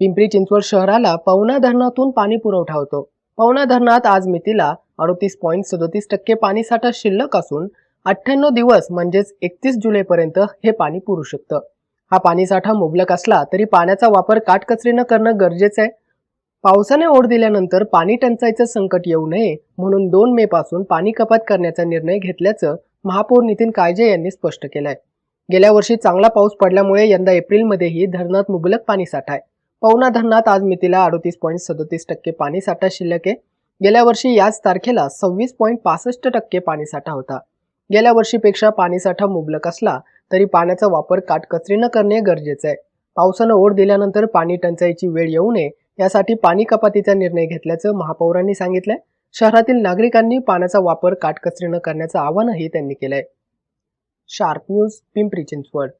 पिंपरी चिंचवड शहराला पवना धरणातून पाणी पुरवठा होतो. पवना धरणात आज मितीला अडतीस पॉईंट सदोतीस टक्के पाणीसाठा शिल्लक असून अठ्ठ्याण्णव दिवस म्हणजेच एकतीस जुलैपर्यंत हे पाणी पुरू शकतं. हा पाणीसाठा मुबलक असला तरी पाण्याचा वापर काटकचरीनं करणं गरजेचं आहे. पावसाने ओढ दिल्यानंतर पाणी टंचाईचं संकट येऊ नये म्हणून दोन मे पासून पाणी कपात करण्याचा निर्णय घेतल्याचं महापौर नितीन काळजे यांनी स्पष्ट केलंय. गेल्या वर्षी चांगला पाऊस पडल्यामुळे यंदा एप्रिलमध्येही धरणात मुबलक पाणीसाठा आहे. पवना धरणात आज मितीला अडतीस पॉईंट सदोतीस टक्के पाणीसाठा शिल्लक आहे. गेल्या वर्षी याच तारखेला सव्वीस पॉईंट पासष्ट टक्के पाणीसाठा होता. गेल्या वर्षीपेक्षा पाणीसाठा मुबलक असला तरी पाण्याचा वापर काटकचरीनं करणे गरजेचं आहे. पावसानं ओढ दिल्यानंतर पाणी टंचाईची वेळ येऊ नये यासाठी पाणी कपातीचा निर्णय घेतल्याचं महापौरांनी सांगितलंय. शहरातील नागरिकांनी पाण्याचा वापर काटकचरीनं करण्याचं आवाहनही त्यांनी केलंय. Sharp news Pimpri Chinchwad